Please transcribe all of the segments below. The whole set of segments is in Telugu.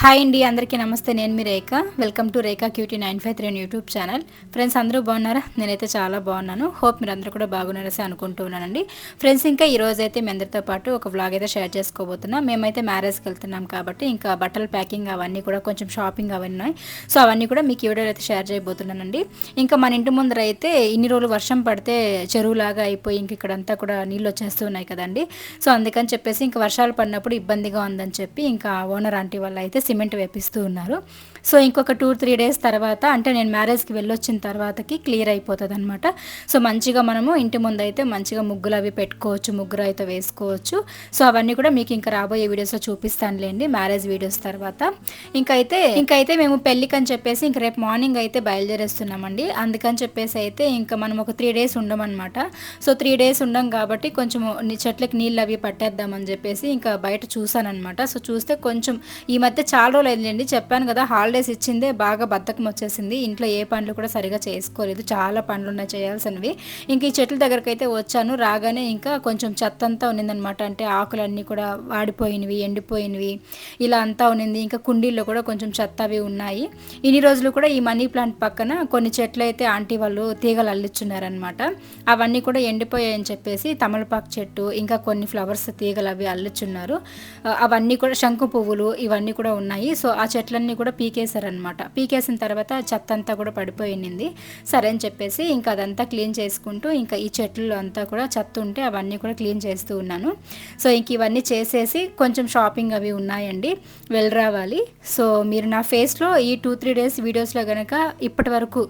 హాయ్ అండి అందరికీ నమస్తే. నేను మీ Rekha. Welcome to Rekha cutie nine five three YouTube channel friends అందరూ బాగున్నారా? నేనైతే చాలా బాగున్నాను. హోప్ మీరు అందరూ కూడా బాగున్నారని అనుకుంటున్నానండి ఫ్రెండ్స్ ఇంకా ఈ రోజు అయితే మీ అందరితో పాటు ఒక వ్లాగ్ అయితే షేర్ చేసుకోబోతున్నాం. మేమైతే మ్యారేజ్కి వెళ్తున్నాం కాబట్టి ఇంకా బట్టల ప్యాకింగ్ అవన్నీ కూడా కొంచెం షాపింగ్ అవన్నీ ఉన్నాయి. సో అవన్నీ కూడా మీకు ఈ వీడియోలో అయితే షేర్ చేయబోతున్నానండి. ఇంకా మన ఇంటి ముందర అయితే ఇన్ని రోజులు వర్షం పడితే చెరువులాగా అయిపోయి ఇంక ఇక్కడంతా కూడా నీళ్ళు వచ్చేస్తూ ఉన్నాయి కదండి. సో అందుకని చెప్పేసి ఇంకా వర్షాలు పడినప్పుడు ఇబ్బందిగా ఉందని చెప్పి ఇంకా ఓనర్ ఆంటీ వల్ల అయితే సిమెంట్ వేపిస్తూ ఉన్నారు. సో ఇంకొక టూ త్రీ డేస్ తర్వాత అంటే నేను మ్యారేజ్కి వెళ్ళొచ్చిన తర్వాతకి క్లియర్ అయిపోతుంది అనమాట సో మంచిగా మనము ఇంటి ముందు అయితే మంచిగా ముగ్గులు అవి పెట్టుకోవచ్చు ముగ్గురు అయితే వేసుకోవచ్చు. సో అవన్నీ కూడా మీకు ఇంకా రాబోయే వీడియోస్లో చూపిస్తానులేండి మ్యారేజ్ వీడియోస్ తర్వాత. ఇంకైతే ఇంకైతే మేము పెళ్ళికి అని చెప్పేసి ఇంక రేపు మార్నింగ్ అయితే బయలుదేరేస్తున్నామండి. అందుకని చెప్పేసి అయితే ఇంకా మనం ఒక త్రీ డేస్ ఉండమన్నమాట. సో త్రీ డేస్ ఉండం కాబట్టి కొంచెం చెట్లకు చెట్లకి నీళ్ళు అవి పట్టేద్దామని చెప్పేసి ఇంకా బయట చూసానమాట సో చూస్తే కొంచెం ఈ మధ్య చాలా రోజులు అయిందండి. చెప్పాను కదా హాలిడేస్ ఇచ్చిందే బాగా బద్ధకం వచ్చేసింది. ఇంట్లో ఏ పనులు కూడా సరిగా చేసుకోలేదు. చాలా పనులు ఉన్నాయి చేయాల్సినవి. ఇంక ఈ చెట్ల దగ్గరకు అయితే వచ్చాను. రాగానే ఇంకా కొంచెం చెత్త అంతా ఉన్నిందనమాట. అంటే ఆకులన్నీ కూడా వాడిపోయినవి ఎండిపోయినవి ఇలా అంతా ఉన్నింది. ఇంకా కుండీల్లో కూడా కొంచెం చెత్త అవి ఉన్నాయి. ఇన్ని రోజులు కూడా ఈ మనీ ప్లాంట్ పక్కన కొన్ని చెట్లు అయితే ఆంటీ వాళ్ళు తీగలు అల్లిచ్చున్నారనమాట. అవన్నీ కూడా ఎండిపోయాయని చెప్పేసి తమలపాకు చెట్టు ఇంకా కొన్ని ఫ్లవర్స్ తీగలు అవి అల్లిచ్చున్నారు. అవన్నీ కూడా శంకు పువ్వులు ఇవన్నీ కూడా ఉన్నాయి. సో ఆ చెట్లన్నీ కూడా పీకేశారనమాట పీకేసిన తర్వాత చెత్త అంతా కూడా పడిపోయింది సరే అని చెప్పేసి ఇంకా అదంతా క్లీన్ చేసుకుంటూ ఇంకా ఈ చెట్లు అంతా కూడా చెత్త ఉంటే అవన్నీ కూడా క్లీన్ చేస్తూ ఉన్నాను. సో ఇంక ఇవన్నీ చేసేసి కొంచెం షాపింగ్ అవి ఉన్నాయండి. వెళ్ళి రావాలి సో మీరు నా ఫేస్లో ఈ టూ త్రీ డేస్ వీడియోస్లో కనుక ఇప్పటి వరకు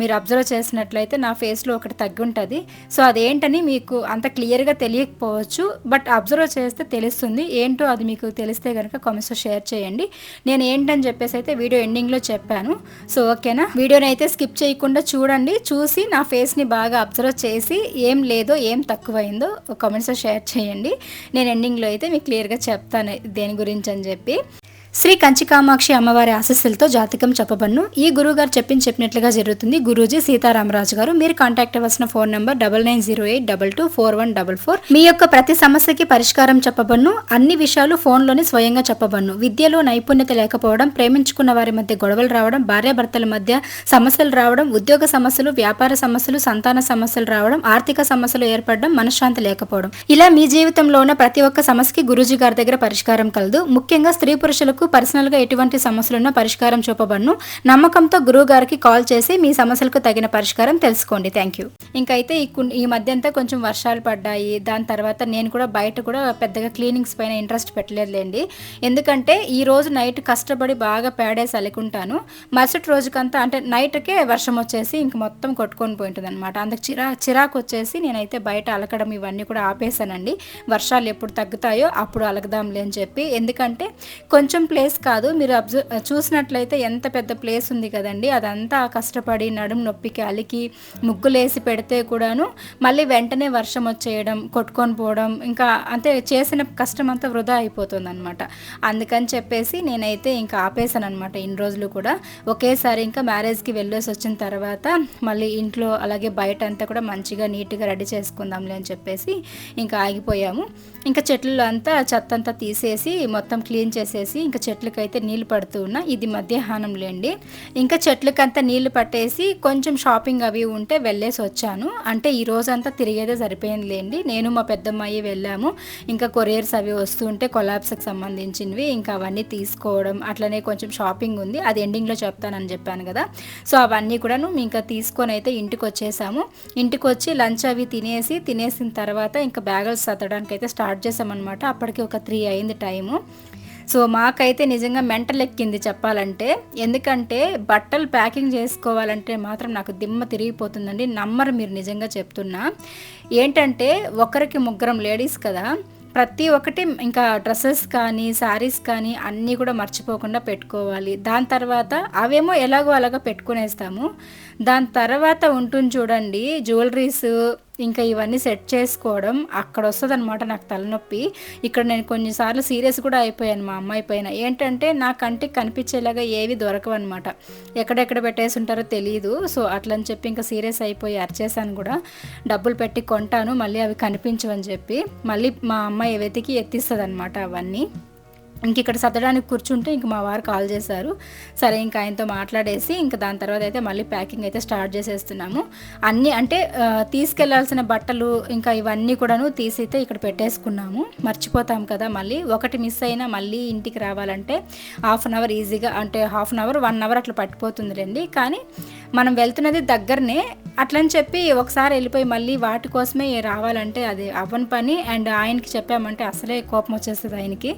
మీరు అబ్జర్వ్ చేసినట్లయితే నా ఫేస్లో ఒకటి తగ్గి ఉంటుంది. సో అదేంటని మీకు అంత క్లియర్గా తెలియకపోవచ్చు బట్ అబ్జర్వ్ చేస్తే తెలుస్తుంది. ఏంటో అది మీకు తెలిస్తే కనుక కామెంట్స్లో షేర్ చేయండి. నేను ఏంటని చెప్పేసి అయితే వీడియో ఎండింగ్లో చెప్పాను. సో ఓకేనా? వీడియోని అయితే స్కిప్ చేయకుండా చూడండి. చూసి నా ఫేస్ని బాగా అబ్జర్వ్ చేసి ఏం లేదో ఏం తక్కువైందో కామెంట్స్లో షేర్ చేయండి. నేను ఎండింగ్లో అయితే మీకు క్లియర్గా చెప్తాను దేని గురించి అని చెప్పి. శ్రీ కంచి కామాక్షి అమ్మవారి ఆశస్సులతో జాతకం చెప్పబన్ను ఈ గురువుగారు చెప్పింది చెప్పినట్లుగా జరుగుతుంది. గురూజీ సీతారామరాజు గారు మీరు కాంటాక్ట్ అవ్వాల్సిన phone number double nine zero eight double two four one double four మీ యొక్క ప్రతి సమస్యకి పరిష్కారం చెప్పబన్ను అన్ని విషయాలు ఫోన్లోనే స్వయంగా చెప్పబన్ను విద్యలో నైపుణ్యత లేకపోవడం ప్రేమించుకున్న వారి మధ్య గొడవలు రావడం భార్యాభర్తల మధ్య సమస్యలు రావడం ఉద్యోగ సమస్యలు వ్యాపార సమస్యలు సంతాన సమస్యలు రావడం ఆర్థిక సమస్యలు ఏర్పడడం మనశ్శాంతి లేకపోవడం. ఇలా మీ జీవితంలో ఉన్న ప్రతి ఒక్క సమస్యకి గురూజీ గారి దగ్గర పరిష్కారం కలదు. ముఖ్యంగా స్త్రీ పురుషులకు పర్సనల్గా ఎటువంటి సమస్యలున్నా పరిష్కారం చూపబడును. నమ్మకంతో గురువు గారికి కాల్ చేసి మీ సమస్యలకు తగిన పరిష్కారం తెలుసుకోండి. థ్యాంక్ యూ ఇంకైతే ఈ కున్- ఈ మధ్య అంతా కొంచెం వర్షాలు పడ్డాయి. దాని తర్వాత నేను కూడా బయట కూడా పెద్దగా క్లీనింగ్స్ పైన ఇంట్రెస్ట్ పెట్టలేదులేండి. ఎందుకంటే ఈ రోజు నైట్ కష్టపడి బాగా పేడేసి అలుకుంటాను. మరుసటి రోజుకంతా అంటే నైట్కే వర్షం వచ్చేసి ఇంక మొత్తం కొట్టుకొని పోయింటుంది అనమాట అందుకు చిరా చిరాకు వచ్చేసి నేనైతే బయట అలకడం ఇవన్నీ కూడా ఆపేసానండి వర్షాలు ఎప్పుడు తగ్గుతాయో అప్పుడు అలగదాంలే అని చెప్పి. ఎందుకంటే కొంచెం ప్లేస్ కాదు. మీరు అబ్జర్వ్ చూసినట్లయితే ఎంత పెద్ద ప్లేస్ ఉంది కదండి. అదంతా కష్టపడి నడుము నొప్పికి అలికి ముగ్గులేసి పెడితే కూడాను మళ్ళీ వెంటనే వర్షం వచ్చేయడం కొట్టుకొని పోవడం ఇంకా అంటే చేసిన కష్టం అంతా వృధా అయిపోతుంది అనమాట అందుకని చెప్పేసి నేనైతే ఇంకా ఆపేశాను అనమాట ఇన్ని రోజులు కూడా ఒకేసారి ఇంకా మ్యారేజ్కి వెళ్ళేసి వచ్చిన తర్వాత మళ్ళీ ఇంట్లో అలాగే బయట అంతా కూడా మంచిగా నీట్గా రెడీ చేసుకుందాంలే అని చెప్పేసి ఇంకా ఆగిపోయాము. ఇంకా చెట్లు అంతా చెత్త అంతా తీసేసి మొత్తం క్లీన్ చేసేసి ఇంకా చెట్లకైతే నీళ్ళు పడుతూ ఉన్నా ఇది మధ్యాహ్నం లేండి ఇంకా చెట్లకంతా నీళ్ళు పట్టేసి కొంచెం షాపింగ్ అవి ఉంటే వెళ్ళేసి వచ్చాను. అంటే ఈ రోజంతా తిరిగేదే సరిపోయింది లేండి నేను మా పెద్దమ్మాయి వెళ్ళాము. ఇంకా కొరియర్స్ అవి వస్తుంటే కొలాబ్స్కి సంబంధించినవి ఇంకా అవన్నీ తీసుకోవడం అట్లనే కొంచెం షాపింగ్ ఉంది. అది ఎండింగ్లో చెప్తానని చెప్పాను కదా. సో అవన్నీ కూడాను ఇంకా తీసుకొని అయితే ఇంటికి వచ్చేసాము ఇంటికి వచ్చి లంచ్ అవి తినేసి తినేసిన తర్వాత ఇంకా బ్యాగులు చదవడానికి అయితే స్టార్ట్ చేసామన్నమాట అప్పటికి ఒక త్రీ అయింది టైము. సో మాకైతే నిజంగా మెంటల్ ఎక్కింది చెప్పాలంటే. ఎందుకంటే బట్టలు ప్యాకింగ్ చేసుకోవాలంటే మాత్రం నాకు దిమ్మ తిరిగిపోతుందండి. నమ్మరు మీరు నిజంగా చెప్తున్నా. ఏంటంటే ఒకరికి ముగ్గురం లేడీస్ కదా. ప్రతి ఒక్కటి ఇంకా డ్రెస్సెస్ కానీ శారీస్ కానీ అన్నీ కూడా మర్చిపోకుండా పెట్టుకోవాలి. దాని తర్వాత అవేమో ఎలాగో అలాగా పెట్టుకునేస్తాము. దాని తర్వాత ఉంటుంది చూడండి జ్యువెలరీస్ ఇంకా ఇవన్నీ సెట్ చేసుకోవడం అక్కడ వస్తుంది అనమాట నాకు తలనొప్పి. ఇక్కడ నేను కొన్నిసార్లు సీరియస్ కూడా అయిపోయాను మా అమ్మాయి పైన. ఏంటంటే నా కంటికి కనిపించేలాగా ఏవి దొరకవు అనమాట ఎక్కడెక్కడ పెట్టేసి ఉంటారో తెలియదు సో అట్లని చెప్పి ఇంకా సీరియస్ అయిపోయి అరిచేసాను కూడా. డబ్బులు పెట్టి కొంటాను మళ్ళీ అవి కనిపించవని చెప్పి. మళ్ళీ మా అమ్మాయి వెతికి ఎత్తిస్తుంది అనమాట అవన్నీ. ఇంక ఇక్కడ సర్దడానికి కూర్చుంటే ఇంక మా వారు కాల్ చేశారు. సరే ఇంకా ఆయనతో మాట్లాడేసి ఇంకా దాని తర్వాత అయితే మళ్ళీ ప్యాకింగ్ అయితే స్టార్ట్ చేసేస్తున్నాము. అన్నీ అంటే తీసుకెళ్ళాల్సిన బట్టలు ఇంకా ఇవన్నీ కూడాను తీసి అయితే ఇక్కడ పెట్టేసుకున్నాము. మర్చిపోతాం కదా మళ్ళీ. ఒకటి మిస్ అయినా మళ్ళీ ఇంటికి రావాలంటే హాఫ్ అన్ అవర్ ఈజీగా అంటే half an hour one hour అట్లా పట్టిపోతుంది రండి కానీ మనం వెళ్తున్నది దగ్గరనే అట్లని చెప్పి ఒకసారి వెళ్ళిపోయి మళ్ళీ వాటి కోసమే రావాలంటే అది అవ్వని పని. అండ్ ఆయనకి చెప్పామంటే అసలే కోపం వచ్చేస్తుంది ఆయనకి.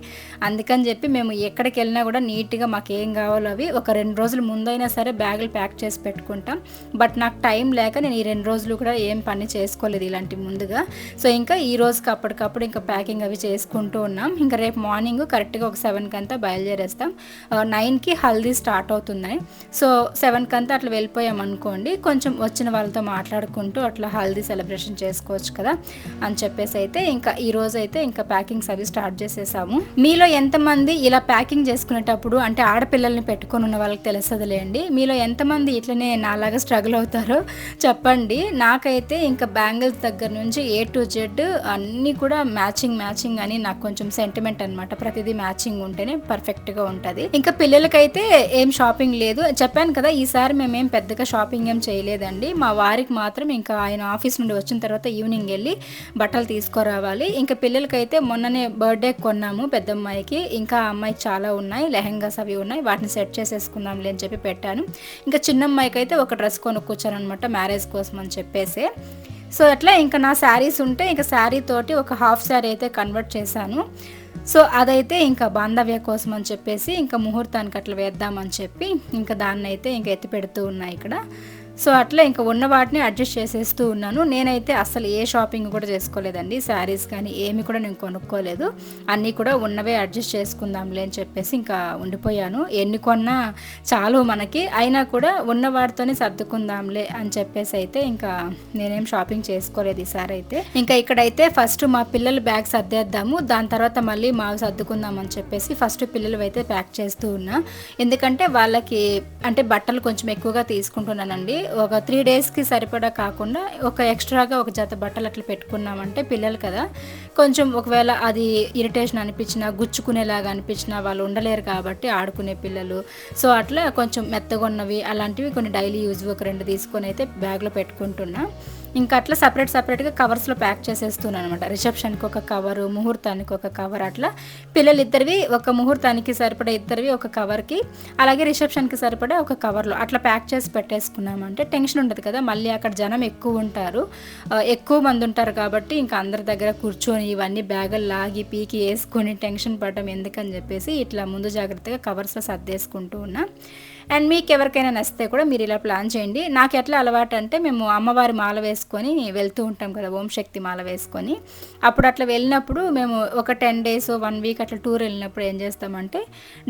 అందుకే అందుకని చెప్పి మేము ఎక్కడికి వెళ్ళినా కూడా నీట్గా మాకు ఏం కావాలో అవి ఒక రెండు రోజులు ముందైనా సరే బ్యాగులు ప్యాక్ చేసి పెట్టుకుంటాం. బట్ నాకు టైం లేక నేను ఈ రెండు రోజులు కూడా ఏం పని చేసుకోలేదు ఇలాంటి ముందుగా. సో ఇంకా ఈ రోజుకి అప్పటికప్పుడు ఇంకా ప్యాకింగ్ అవి చేసుకుంటూ ఉన్నాం. ఇంకా రేపు మార్నింగ్ కరెక్ట్గా ఒక సెవెన్కి అంతా బయలుదేరేస్తాం. నైన్కి హల్దీ స్టార్ట్ అవుతున్నాయి సో సెవెన్కి అంతా అట్లా వెళ్ళిపోయాం అనుకోండి కొంచెం వచ్చిన వాళ్ళతో మాట్లాడుకుంటూ అట్లా హల్దీ సెలబ్రేషన్ చేసుకోవచ్చు కదా అని చెప్పేసి అయితే ఇంకా ఈ రోజు అయితే ఇంకా ప్యాకింగ్స్ అవి స్టార్ట్ చేసేసాము. మీలో ఎంత ఎంతమంది ఇలా ప్యాకింగ్ చేసుకునేటప్పుడు అంటే ఆడపిల్లల్ని పెట్టుకొని ఉన్న వాళ్ళకి తెలుస్తుందిలేండి మీలో ఎంతమంది ఇట్లనే నాలాగా స్ట్రగుల్ అవుతారో చెప్పండి. నాకైతే ఇంకా బ్యాంగిల్స్ దగ్గర నుంచి ఏ టు జెడ్ అన్నీ కూడా మ్యాచింగ్ మ్యాచింగ్ అని నాకు కొంచెం సెంటిమెంట్ అనమాట ప్రతిదీ మ్యాచింగ్ ఉంటేనే పర్ఫెక్ట్గా ఉంటుంది. ఇంకా పిల్లలకైతే ఏం షాపింగ్ లేదు. చెప్పాను కదా ఈసారి మేమేం పెద్దగా షాపింగ్ ఏం చేయలేదండి. మా వారికి మాత్రం ఇంకా ఆయన ఆఫీస్ నుండి వచ్చిన తర్వాత ఈవినింగ్ వెళ్ళి బట్టలు తీసుకురావాలి. ఇంకా పిల్లలకైతే మొన్ననే బర్త్డే కొన్నాము పెద్దమ్మాయికి. ఇంకా అమ్మాయి చాలా ఉన్నాయి లెహెంగాస్ అవి ఉన్నాయి వాటిని సెట్ చేసేసుకుందాంలే అని చెప్పి పెట్టాను. ఇంకా చిన్న అమ్మాయికి అయితే ఒక డ్రెస్ కొనుక్కొచ్చాను అనమాట మ్యారేజ్ కోసం అని చెప్పేసి. సో అట్లా ఇంకా నా శారీస్ ఉంటే ఇంకా శారీ తోటి ఒక హాఫ్ శారీ అయితే కన్వర్ట్ చేశాను. సో అదైతే ఇంకా బాంధవ్య కోసం అని చెప్పేసి ఇంకా ముహూర్తానికి అట్లా వేద్దామని చెప్పి ఇంకా దాన్ని అయితే ఇంకా ఎత్తి పెడుతూ ఉన్నాయి ఇక్కడ. సో అట్లా ఇంకా ఉన్న వాటిని అడ్జస్ట్ చేసేస్తూ ఉన్నాను. నేనైతే అసలు ఏ షాపింగ్ కూడా చేసుకోలేదండి. శారీస్ కానీ ఏమి కూడా నేను కొనుక్కోలేదు. అన్నీ కూడా ఉన్నవే అడ్జస్ట్ చేసుకుందాంలే అని చెప్పేసి ఇంకా ఉండిపోయాను. ఎన్ని కొన్నా చాలు మనకి. అయినా కూడా ఉన్న వాటితోనే సర్దుకుందాంలే అని చెప్పేసి అయితే ఇంకా నేనేం షాపింగ్ చేసుకోలేదు ఈసారి అయితే. ఇంకా ఇక్కడైతే ఫస్ట్ మా పిల్లల బ్యాగ్ సర్దేద్దాము. దాని తర్వాత మళ్ళీ మావి సర్దుకుందాం అని చెప్పేసి ఫస్ట్ పిల్లలు అయితే ప్యాక్ చేస్తూ ఉన్నా. ఎందుకంటే వాళ్ళకి అంటే బట్టలు కొంచెం ఎక్కువగా తీసుకుంటున్నానండి. ఒక త్రీ డేస్కి సరిపడా కాకుండా ఒక ఎక్స్ట్రాగా ఒక జత బట్టలు అట్లా పెట్టుకున్నామంటే పిల్లలు కదా కొంచెం ఒకవేళ అది ఇరిటేషన్ అనిపించినా గుచ్చుకునేలాగా అనిపించినా వాళ్ళు ఉండలేరు కాబట్టి ఆడుకునే పిల్లలు. సో అట్లా కొంచెం మెత్తగా ఉన్నవి అలాంటివి కొన్ని డైలీ యూజ్ ఒక రెండు తీసుకొని అయితే బ్యాగ్లో పెట్టుకుంటున్నా. ఇంకా అట్లా సపరేట్ సపరేట్గా కవర్స్లో ప్యాక్ చేసేస్తున్నాను అనమాట రిసెప్షన్కి ఒక కవరు ముహూర్తానికి ఒక కవర్ అట్లా. పిల్లలు ఇద్దరివి ఒక ముహూర్తానికి సరిపడే ఇద్దరివి ఒక కవర్కి అలాగే రిసెప్షన్కి సరిపడే ఒక కవర్లో అట్లా ప్యాక్ చేసి పెట్టేసుకున్నామంటే టెన్షన్ ఉండదు కదా. మళ్ళీ అక్కడ జనం ఎక్కువ ఉంటారు. ఎక్కువ మంది ఉంటారు కాబట్టి ఇంకా అందరి దగ్గర కూర్చొని ఇవన్నీ బ్యాగులు లాగి పీకి వేసుకొని టెన్షన్ పడడం ఎందుకని చెప్పేసి ఇట్లా ముందు జాగ్రత్తగా కవర్స్లో సర్దేసుకుంటూ ఉన్నా. అండ్ మీకు ఎవరికైనా నచ్చితే కూడా మీరు ఇలా ప్లాన్ చేయండి. నాకు ఎట్లా అలవాటు అంటే మేము అమ్మవారి మాల వేసుకొని వెళ్తూ ఉంటాం కదా ఓం శక్తి మాల వేసుకొని. అప్పుడు అట్లా వెళ్ళినప్పుడు మేము ఒక టెన్ డేస్ వన్ వీక్ అట్లా టూర్ వెళ్ళినప్పుడు ఏం చేస్తామంటే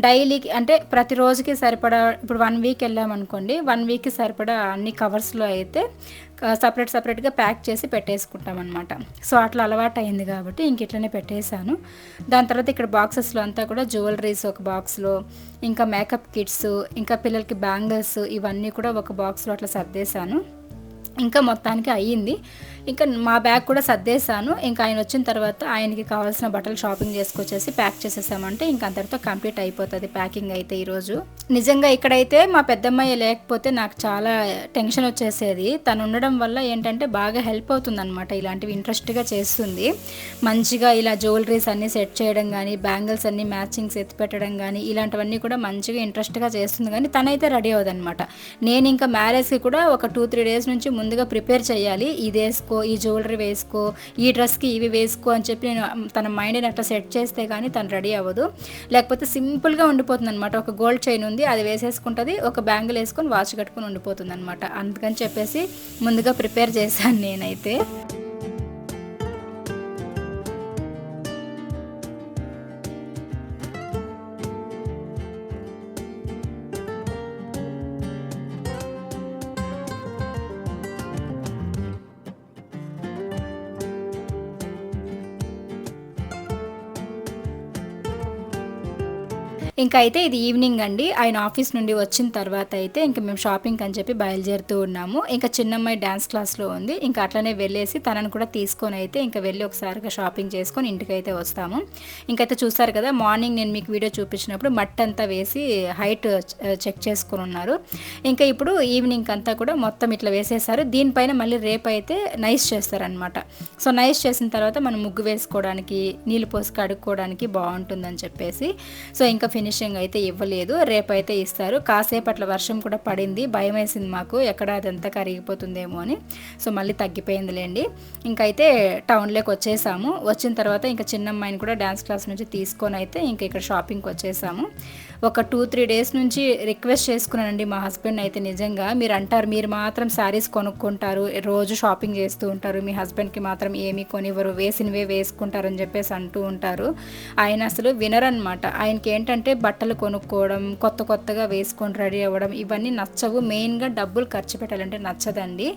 డైలీకి అంటే ప్రతిరోజుకి సరిపడా ఇప్పుడు వన్ వీక్ వెళ్ళామనుకోండి వన్ వీక్కి సరిపడా అన్ని కవర్స్లో అయితే సపరేట్ సపరేట్గా ప్యాక్ చేసి పెట్టేసుకుంటాం అనమాట సో అట్లా అలవాటు అయింది కాబట్టి ఇంక ఇట్లనే పెట్టేశాను. దాని తర్వాత ఇక్కడ బాక్సెస్లో అంతా కూడా జ్యువెలరీస్ ఒక బాక్స్లో ఇంకా మేకప్ కిట్స్ ఇంకా పిల్లలకి బ్యాంగిల్స్ ఇవన్నీ కూడా ఒక బాక్స్లో అట్లా సర్దేశాను. ఇంకా మొత్తానికి అయ్యింది. ఇంకా మా బ్యాగ్ కూడా సర్దేశాను. ఇంకా ఆయన వచ్చిన తర్వాత ఆయనకి కావాల్సిన బట్టలు షాపింగ్ చేసుకొచ్చేసి ప్యాక్ చేసేసామంటే ఇంకా అంతటితో కంప్లీట్ అయిపోతుంది ప్యాకింగ్ అయితే ఈరోజు నిజంగా ఇక్కడైతే మా పెద్దమ్మాయి లేకపోతే నాకు చాలా టెన్షన్ వచ్చేసేది. తను ఉండడం వల్ల ఏంటంటే బాగా హెల్ప్ అవుతుంది అనమాట ఇలాంటివి ఇంట్రెస్ట్గా చేస్తుంది. మంచిగా ఇలా జ్యువెలరీస్ అన్నీ సెట్ చేయడం కానీ బ్యాంగిల్స్ అన్నీ మ్యాచింగ్స్ ఎత్తి పెట్టడం కానీ ఇలాంటివన్నీ కూడా మంచిగా ఇంట్రెస్ట్గా చేస్తుంది కానీ తనైతే రెడీ అవ్వదన్నమాట. నేను ఇంకా మ్యారేజ్కి కూడా ఒక టూ త్రీ డేస్ నుంచి ముందుగా ప్రిపేర్ చేయాలి. ఇది వేసుకో ఈ జ్యువెలరీ వేసుకో ఈ డ్రెస్కి ఇవి వేసుకో అని చెప్పి నేను తన మైండ్ని అట్లా సెట్ చేస్తే కానీ తను రెడీ అవ్వదు. లేకపోతే సింపుల్గా ఉండిపోతుంది అనమాట ఒక గోల్డ్ చైన్ ఉంది అది వేసేసుకుంటుంది ఒక బ్యాంగిల్ వేసుకొని వాచ్ కట్టుకొని ఉండిపోతుంది అనమాట అందుకని చెప్పేసి ముందుగా ప్రిపేర్ చేశాను నేనైతే. ఇంకా అయితే ఇది ఈవినింగ్ అండి. ఆయన ఆఫీస్ నుండి వచ్చిన తర్వాత అయితే ఇంకా మేము షాపింగ్ అని చెప్పి బయలుదేరుతూ ఉన్నాము. ఇంకా చిన్నమ్మాయి డ్యాన్స్ క్లాస్లో ఉంది. ఇంకా అట్లనే వెళ్ళేసి తనను కూడా తీసుకొని అయితే ఇంకా వెళ్ళి ఒకసారిగా షాపింగ్ చేసుకొని ఇంటికి అయితే వస్తాము. ఇంకైతే చూసారు కదా మార్నింగ్ నేను మీకు వీడియో చూపించినప్పుడు మట్టంతా వేసి హైట్ చెక్ చేసుకుని ఉన్నారు. ఇంకా ఇప్పుడు ఈవినింగ్ అంతా కూడా మొత్తం ఇట్లా వేసేసారు. దీనిపైన మళ్ళీ రేపు అయితే నైస్ చేస్తారనమాట సో నైస్ చేసిన తర్వాత మనం ముగ్గు వేసుకోవడానికి నీళ్ళు పోసి కడుక్కోవడానికి బాగుంటుందని చెప్పేసి. సో ఇంకా ఫినిషింగ్ అయితే ఇవ్వలేదు రేపు అయితే ఇస్తారు. కాసేపు అట్లా వర్షం కూడా పడింది భయం వేసింది మాకు ఎక్కడ అదంతా కరిగిపోతుందేమో అని. సో మళ్ళీ తగ్గిపోయిందిలేండి. ఇంకైతే టౌన్లోకి వచ్చేసాము. వచ్చిన తర్వాత ఇంకా చిన్నమ్మాయిని కూడా డ్యాన్స్ క్లాస్ నుంచి తీసుకొని అయితే ఇంకా ఇక్కడ షాపింగ్కి వచ్చేసాము. ఒక టూ త్రీ డేస్ నుంచి రిక్వెస్ట్ చేసుకున్నానండి మా హస్బెండ్ అయితే నిజంగా. మీరు అంటారు మీరు మాత్రం శారీస్ కొనుక్కుంటారు రోజు షాపింగ్ చేస్తూ ఉంటారు మీ హస్బెండ్కి మాత్రం ఏమీ కొనివ్వరు వేసినవే వేసుకుంటారని చెప్పేసి అంటూ ఉంటారు. ఆయన అసలు వినరనమాట ఆయనకి ఏంటంటే బట్టలు కొనుక్కోవడం కొత్త కొత్తగా వేసుకొని రెడీ అవ్వడం ఇవన్నీ నచ్చవు. మెయిన్గా డబ్బులు ఖర్చు పెట్టాలంటే నచ్చదండి.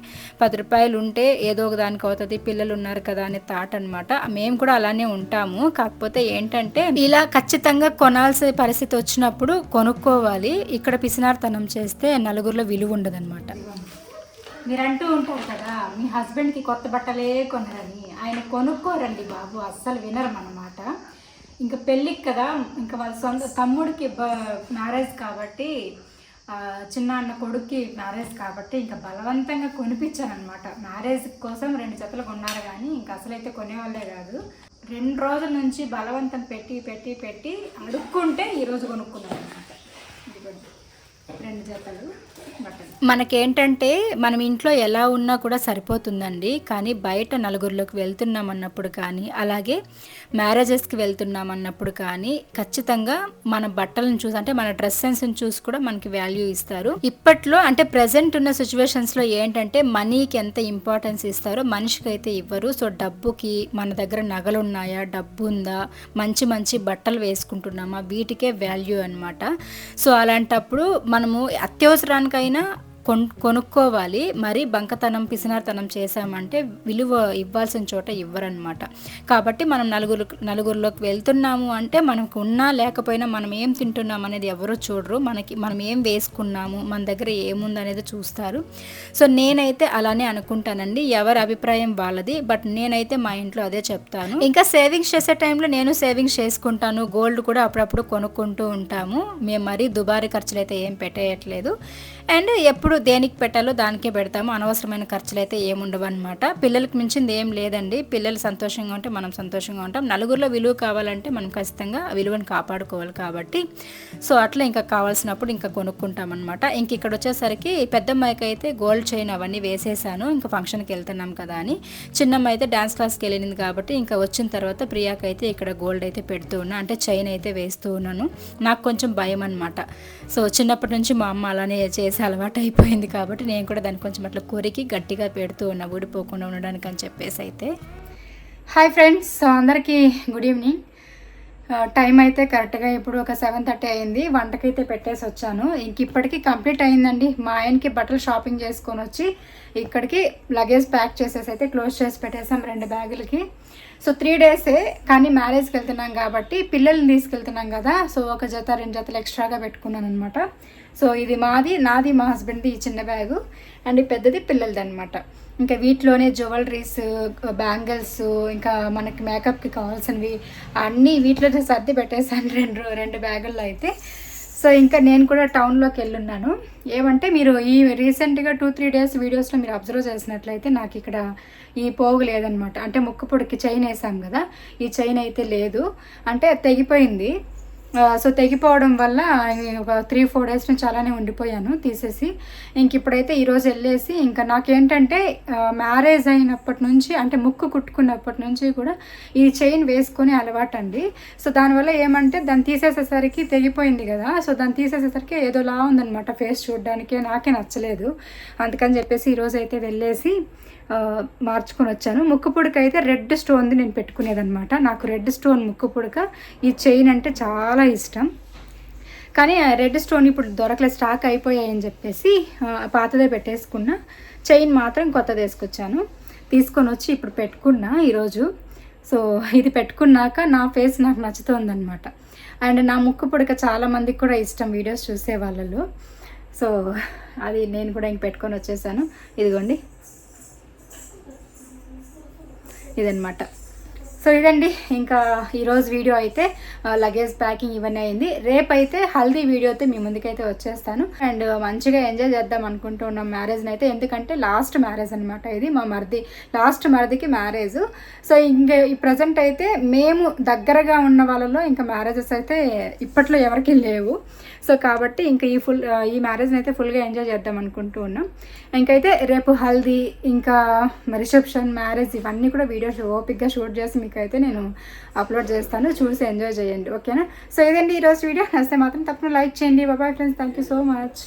పది రూపాయలు ఉంటే ఏదో ఒక దానికి అవుతుంది పిల్లలు ఉన్నారు కదా అనే థాట్ అనమాట మేము కూడా అలానే ఉంటాము. కాకపోతే ఏంటంటే ఇలా ఖచ్చితంగా కొనాల్సిన పరిస్థితి వచ్చినప్పుడు కొనుక్కోవాలి. ఇక్కడ పిసినార్తనం చేస్తే నలుగురిలో విలువ ఉండదన్నమాట. మీరు అంటూ ఉంటారు కదా మీ హస్బెండ్కి కొత్త బట్టలే కొనరని. ఆయన కొనుక్కోరండి బాబు అస్సలు వినరమన్నమాట. ఇంకా పెళ్ళికి కదా ఇంకా వాళ్ళ సొంత తమ్ముడికి మ్యారేజ్ కాబట్టి చిన్న అన్న కొడుక్కి మ్యారేజ్ కాబట్టి ఇంకా బలవంతంగా కొనిపించానమాట మ్యారేజ్ కోసం రెండు జతలు కొన్నారు కానీ ఇంకా అసలైతే కొనేవాళ్ళే కాదు. రెండు రోజుల నుంచి బలవంతం పెట్టి పెట్టి పెట్టి అడుక్కుంటే ఈరోజు కొనుక్కున్నాను అనమాట ఇదిగోండి. రెండు జతలు మనకేంటంటే మనం ఇంట్లో ఎలా ఉన్నా కూడా సరిపోతుందండి. కానీ బయట నలుగురిలోకి వెళ్తున్నాం అన్నప్పుడు కానీ అలాగే మ్యారేజెస్కి వెళ్తున్నాం అన్నప్పుడు కానీ ఖచ్చితంగా మన బట్టలను చూసి అంటే మన డ్రెస్ సెన్స్ని చూసి కూడా మనకి వాల్యూ ఇస్తారు. ఇప్పట్లో అంటే ప్రజెంట్ ఉన్న సిచ్యువేషన్స్లో ఏంటంటే మనీకి ఎంత ఇంపార్టెన్స్ ఇస్తారో మనిషికి అయితే ఇవ్వరు. సో డబ్బుకి మన దగ్గర నగలు ఉన్నాయా డబ్బు ఉందా మంచి మంచి బట్టలు వేసుకుంటున్నామా వీటికే వాల్యూ అనమాట సో అలాంటప్పుడు మనము అత్యవసరానికైనా కొన్ కొనుక్కోవాలి. మరి బంకతనం పిసినార్తనం చేశామంటే విలువ ఇవ్వాల్సిన చోట ఇవ్వరనమాట కాబట్టి మనం నలుగురు నలుగురిలోకి వెళ్తున్నాము అంటే మనకు ఉన్నా లేకపోయినా మనం ఏం తింటున్నాం అనేది ఎవరో చూడరు. మనకి మనం ఏం వేసుకున్నాము మన దగ్గర ఏముంది అనేది చూస్తారు. సో నేనైతే అలానే అనుకుంటానండి. ఎవరి అభిప్రాయం వాళ్ళది బట్ నేనైతే మా ఇంట్లో అదే చెప్తాను. ఇంకా సేవింగ్స్ చేసే టైంలో నేను సేవింగ్స్ చేసుకుంటాను. గోల్డ్ కూడా అప్పుడప్పుడు కొనుక్కుంటూ ఉంటాము. మేము మరీ దుబారీ ఖర్చులు అయితే ఏం పెట్టేయట్లేదు. అండ్ ఎప్పుడు దేనికి పెట్టాలో దానికే పెడతాము. అనవసరమైన ఖర్చులు అయితే ఏముండవు అనమాట పిల్లలకు మించింది ఏం లేదండి. పిల్లలు సంతోషంగా ఉంటే మనం సంతోషంగా ఉంటాం. నలుగురిలో విలువ కావాలంటే మనం ఖచ్చితంగా విలువను కాపాడుకోవాలి కాబట్టి. సో అట్లా ఇంకా కావాల్సినప్పుడు ఇంకా కొనుక్కుంటాం అనమాట ఇంక ఇక్కడ వచ్చేసరికి పెద్దమ్మాయికి అయితే గోల్డ్ చైన్ అవన్నీ వేసేసాను. ఇంకా ఫంక్షన్కి వెళ్తున్నాం కదా అని. చిన్నమ్మాయి అయితే డ్యాన్స్ క్లాస్కి వెళ్ళింది కాబట్టి ఇంకా వచ్చిన తర్వాత ప్రియాకి అయితే ఇక్కడ గోల్డ్ అయితే పెడుతూ ఉన్నా అంటే చైన్ అయితే వేస్తూ ఉన్నాను. నాకు కొంచెం భయం అనమాట సో చిన్నప్పటి నుంచి మా అమ్మ అలానే చేసి అలవాటు అయిపోయింది కాబట్టి నేను కూడా దాన్ని కొంచెం అట్లా కొరికి గట్టిగా పెడుతూ ఉన్నా ఊడిపోకుండా ఉండడానికి అని చెప్పేసి అయితే. హాయ్ ఫ్రెండ్స్ సో అందరికీ గుడ్ ఈవినింగ్ టైం అయితే కరెక్ట్గా ఇప్పుడు ఒక సెవెన్ థర్టీ అయింది. వంటకైతే పెట్టేసి వచ్చాను. ఇంక ఇప్పటికీ కంప్లీట్ అయిందండి. మా ఆయనకి బట్టలు షాపింగ్ చేసుకొని వచ్చి ఇక్కడికి లగేజ్ ప్యాక్ చేసేసి అయితే క్లోజ్ చేసి పెట్టేసాం రెండు బ్యాగులకి. సో త్రీ డేసే కానీ మ్యారేజ్కి వెళ్తున్నాం కాబట్టి పిల్లల్ని తీసుకెళ్తున్నాం కదా. సో ఒక జత రెండు జతలు ఎక్స్ట్రాగా పెట్టుకున్నాను అనమాట సో ఇది మాది నాది మా హస్బెండ్ది ఈ చిన్న బ్యాగు అండ్ ఈ పెద్దది పిల్లలది అనమాట ఇంకా వీటిలోనే జ్యువెలరీస్ బ్యాంగిల్స్ ఇంకా మనకి మేకప్కి కావాల్సినవి అన్నీ వీటిలోనే సర్ది పెట్టేశాను. రెండు రెండు బ్యాగుల్లో అయితే. సో ఇంకా నేను కూడా టౌన్లోకి వెళ్ళున్నాను. ఏమంటే మీరు ఈ రీసెంట్గా టూ త్రీ డేస్ వీడియోస్లో మీరు అబ్జర్వ్ చేసినట్లయితే నాకు ఇక్కడ ఈ పోగు లేదనమాట అంటే ముక్కు పొడికి చైన్ వేసాం కదా ఈ చైన్ అయితే లేదు. అంటే తెగిపోయింది. సో తెగిపోవడం వల్ల ఒక త్రీ ఫోర్ డేస్ నుంచి అలానే ఉండిపోయాను తీసేసి. ఇంక ఇప్పుడైతే ఈరోజు వెళ్ళేసి ఇంకా నాకేంటంటే మ్యారేజ్ అయినప్పటి నుంచి అంటే ముక్కు కుట్టుకున్నప్పటి నుంచి కూడా ఈ చైన్ వేసుకొని అలవాటు అండి సో దానివల్ల ఏమంటే దాన్ని తీసేసేసరికి తెగిపోయింది కదా. సో దాన్ని తీసేసేసరికి ఏదోలా ఉందనమాట ఫేస్ చూడడానికే నాకే నచ్చలేదు. అందుకని చెప్పేసి ఈరోజు అయితే వెళ్ళేసి మార్చుకొని వచ్చాను. ముక్కు పుడక అయితే రెడ్ స్టోన్ది నేను పెట్టుకునేదనమాట నాకు రెడ్ స్టోన్ ముక్కు పుడక ఈ చైన్ అంటే చాలా ఇష్టం. కానీ ఆ రెడ్ స్టోన్ ఇప్పుడు దొరకలే స్టాక్ అయిపోయాయని చెప్పేసి పాతదే పెట్టేసుకున్న. చైన్ మాత్రం కొత్తది వేసుకొచ్చాను. తీసుకొని వచ్చి ఇప్పుడు పెట్టుకున్నా ఈరోజు. సో ఇది పెట్టుకున్నాక నా ఫేస్ నాకు నచ్చుతుందనమాట అండ్ నా ముక్కు పుడక చాలామందికి కూడా ఇష్టం వీడియోస్ చూసే వాళ్ళలో. సో అది నేను కూడా ఇంక పెట్టుకొని వచ్చేసాను. ఇదిగోండి. ఇదనమాట సో ఇదండి ఇంకా ఈరోజు వీడియో అయితే లగేజ్ ప్యాకింగ్ ఇవన్నీ అయింది. రేపైతే హల్దీ వీడియో అయితే మీ ముందుకైతే వచ్చేస్తాను. అండ్ మంచిగా ఎంజాయ్ చేద్దాం అనుకుంటున్నాం మ్యారేజ్ని అయితే ఎందుకంటే లాస్ట్ మ్యారేజ్ అనమాట ఇది మా మరిది. లాస్ట్ మరిదికి మ్యారేజ్ సో ఇంకా ఈ ప్రజెంట్ అయితే మేము దగ్గరగా ఉన్న వాళ్ళలో ఇంకా మ్యారేజెస్ అయితే ఇప్పట్లో ఎవరికి లేవు. సో కాబట్టి ఇంకా ఈ ఫుల్ ఈ మ్యారేజ్ని అయితే ఫుల్గా ఎంజాయ్ చేద్దాం అనుకుంటూ ఉన్నాం. ఇంకైతే రేపు హల్దీ ఇంకా రిసెప్షన్ మ్యారేజ్ ఇవన్నీ కూడా వీడియోస్ ఓపిక్గా షూట్ చేసి మీకు అయితే నేను అప్లోడ్ చేస్తాను. చూసి ఎంజాయ్ చేయండి. ఓకేనా సో ఇదండి ఈరోజు వీడియో నచ్చితే మాత్రం తప్పకుండా లైక్ చేయండి. Bye bye friends thank you so much